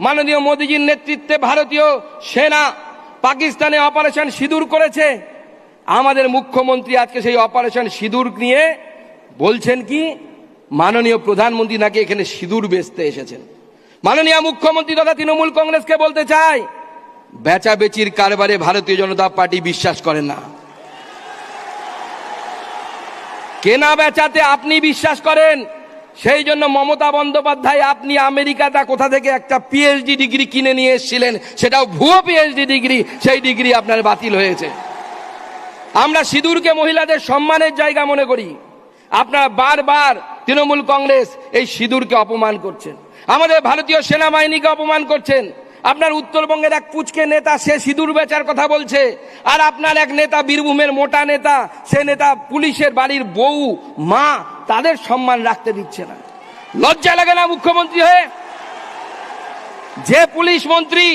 মাননীয় মোদীজির নেতৃত্বে ভারতীয় সেনা পাকিস্তানে অপারেশন সিঁদুর করেছে। আমাদের মুখ্যমন্ত্রী আজকে সেই অপারেশন সিঁদুর নিয়ে বলছেন কি, মাননীয় প্রধানমন্ত্রী নাকি এখানে সিঁদুর বেচতে এসেছেন। মাননীয় মুখ্যমন্ত্রী তথা তৃণমূল কংগ্রেসকে বলতে চাই বেচা বেচির কারবারে ভারতীয় জনতা পার্টি বিশ্বাস করেন না। কেনা বেচাতে আপনি বিশ্বাস করেন সেই জন্য মমতা বন্দ্যোপাধ্যায়, আপনি আমেরিকাটা কোথা থেকে একটা পিএইচডি ডিগ্রি কিনে নিয়ে এসেছিলেন? সেটাও ভুয়ো পিএইচডি ডিগ্রি, সেই ডিগ্রি আপনার বাতিল হয়েছে। আমরা সিঁদুরকে মহিলাদের সম্মানের জায়গা মনে করি। আপনারা বারবার তৃণমূল কংগ্রেস এই সিঁদুরকে অপমান করছেন। আমাদের ভারতীয় সেনাবাহিনীকে অপমান করছেন। আপনার উত্তরবঙ্গের এক পুচকে নেতা, সে সিঁদুর বেচার কথা বলছে। আর আপনার এক নেতা, বীরভূমের মোটা নেতা, সে নেতা পুলিশের বাড়ির বউ, মা তাদের সম্মান রাখতে দিচ্ছে না। লজ্জা লাগে না মুখ্যমন্ত্রী হয়ে? যে পুলিশ মন্ত্রী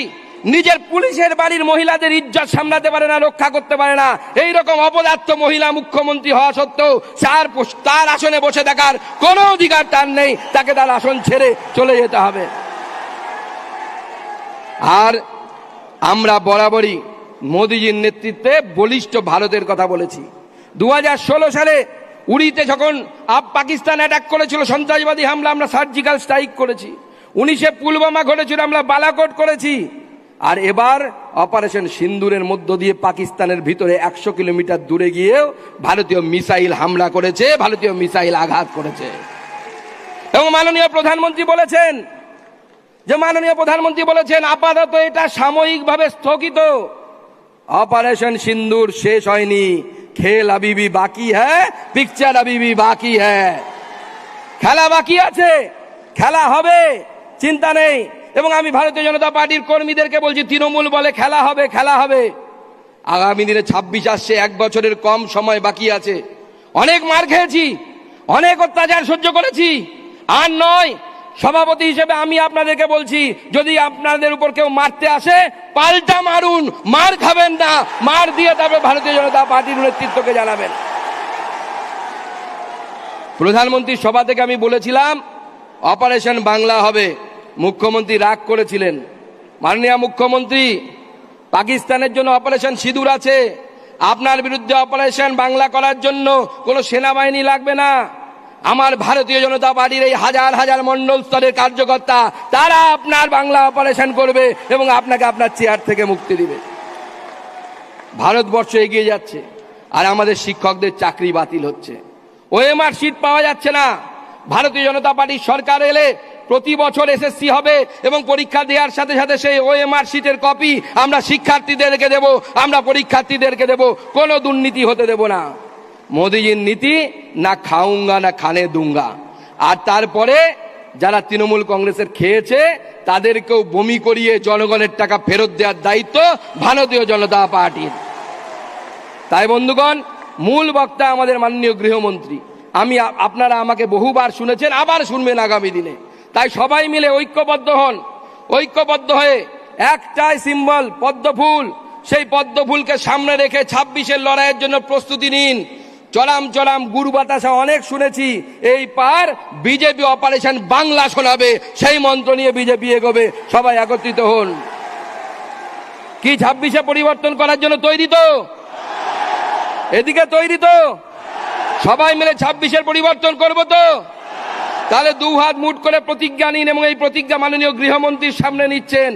নিজের পুলিশের বাড়ির মহিলাদের ইজ্জত সামলাতে পারে না, রক্ষা করতে পারে না এই রকম অপদার্থ মহিলা মুখ্যমন্ত্রী হওয়া সত্ত্বেও তার তার আসনে বসে থাকার কোনো অধিকার তার নেই, তাকে তার আসন ছেড়ে চলে যেতে হবে। আর আমরা বরাবরই মোদীজির নেতৃত্বে বলিষ্ঠ ভারতের কথা বলেছি। দু হাজার ষোলো সালে উড়িতে যখন আপ পাকিস্তান অ্যাটাক করেছিল, সন্ত্রাসবাদী হামলা আমরা সার্জিক্যাল স্ট্রাইক করেছি। উনিশে পুলবামা ঘটেছিল, আমরা বালাকোট করেছি। আর এবার অপারেশন সিন্দুরের মধ্য দিয়ে পাকিস্তানের ভিতরে একশো কিলোমিটার দূরে গিয়েও ভারতীয় মিসাইল হামলা করেছে, ভারতীয় মিসাইল আঘাত করেছে। এবং মাননীয় প্রধানমন্ত্রী বলেছেন, যে মাননীয় প্রধানমন্ত্রী বলেছেন, আপাতত এটা সাময়িকভাবে স্থগিত। অপারেশন সিন্দুর শেষ হয়নি। খেল আবিবি বাকি হ্যাঁ? পিকচার আবিবি বাকি হ্যাঁ। খেলা বাকি আছে। খেলা হবে। চিন্তা নেই। এবং আমি ভারতীয় জনতা পার্টির কর্মীদেরকে বলছি, তৃণমূল বলে খেলা হবে খেলা হবে। আগামী দিনে ছাব্বিশ আসছে, এক বছরের কম সময় বাকি আছে। অনেক মার খেয়েছি। অনেক অত্যাচার সহ্য করেছি। আর নয় সভাপতি হিসেবে আমি আপনাদেরকে বলছি, যদি আপনাদের উপর কেউ মারতে আসে, পাল্টা মারুন, মার খাবেন না, মার দিয়ে তারপরে ভারতীয় জনতা পার্টির নেতৃত্বকে জানাবেন। প্রধানমন্ত্রীর সভা থেকে আমি বলেছিলাম, অপারেশন বাংলা হবে, মুখ্যমন্ত্রী রাগ করেছিলেন। মাননীয় মুখ্যমন্ত্রী, পাকিস্তানের জন্য অপারেশন সিঁদুর আছে, আপনার বিরুদ্ধে অপারেশন বাংলা করার জন্য কোনো সেনাবাহিনী লাগবে না। আমার ভারতীয় জনতা পার্টির এই হাজার হাজার মন্ডল স্তরের কার্যকর্তা, তারা আপনার বাংলা অপারেশন করবে এবং আপনাকে আপনার চেয়ার থেকে মুক্তি দিবে। ভারতবর্ষ এগিয়ে যাচ্ছে, আর আমাদের শিক্ষকদের চাকরি বাতিল হচ্ছে। ওএমআর সিট পাওয়া যাচ্ছে না। ভারতীয় জনতা পার্টির সরকার এলে প্রতি বছর এসএসসি হবে এবং পরীক্ষা দেওয়ার সাথে সাথে সেই ওএমআর সিটের কপি আমরা শিক্ষার্থীদেরকে দেব, আমরা পরীক্ষার্থীদেরকে দেব, কোনো দুর্নীতি হতে দেব না। মোদিজির নীতি, না খাউঙ্গা, না খানে দুঙ্গা। আর তারপরে যারা তৃণমূল কংগ্রেসের খেয়েছে, তাদেরকেও বমি করিয়ে জনগণের টাকা ফেরত দেওয়ার দায়িত্ব ভারতীয় জনতা পার্টির। তাই বন্ধুগণ, মূল বক্তা আমাদের মাননীয় গৃহমন্ত্রী। আমি আপনারা আমাকে বহুবার শুনেছেন, আবার শুনবেন আগামী দিনে। তাই সবাই মিলে ঐক্যবদ্ধ হন। ঐক্যবদ্ধ হয়ে একটাই সিম্বল, পদ্মফুল। সেই পদ্মফুলকে সামনে রেখে ছাব্বিশের লড়াইয়ের জন্য প্রস্তুতি নিন। চলাম চলাম, গুরু বাতাসা অনেক শুনেছি। এই পার বিজেপি অপারেশন বাংলা শোনাবে, সেই মন্ত্র নিয়ে বিজেপি এগোবে, সবাই একত্রিত হন। কি ছাব্বিশে পরিবর্তন করার জন্য তৈরি তো? এদিকে তৈরি তো? সবাই মিলে ছাব্বিশের পরিবর্তন করব তো? তাহলে দু হাত মুট করে প্রতিজ্ঞা নিন এবং এই প্রতিজ্ঞা মাননীয় গৃহমন্ত্রীর সামনে নিচ্ছেন।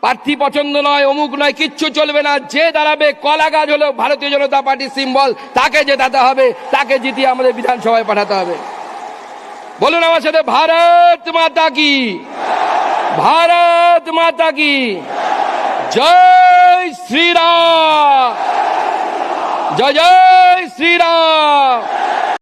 প্রার্থী পছন্দ নয়, অমুক নয়, কিচ্ছু চলবে না। যে দাঁড়াবে, কলা গাছ হলো ভারতীয় জনতা পার্টির সিম্বল তাকে জেতাতে হবে, তাকে জিতিয়ে আমাদের বিধানসভায় পাঠাতে হবে। বলুন আমার সাথে, ভারত মাতা কি? ভারত মাতা কি? জয় শ্রীরাম! জয় জয় শ্রীরাম!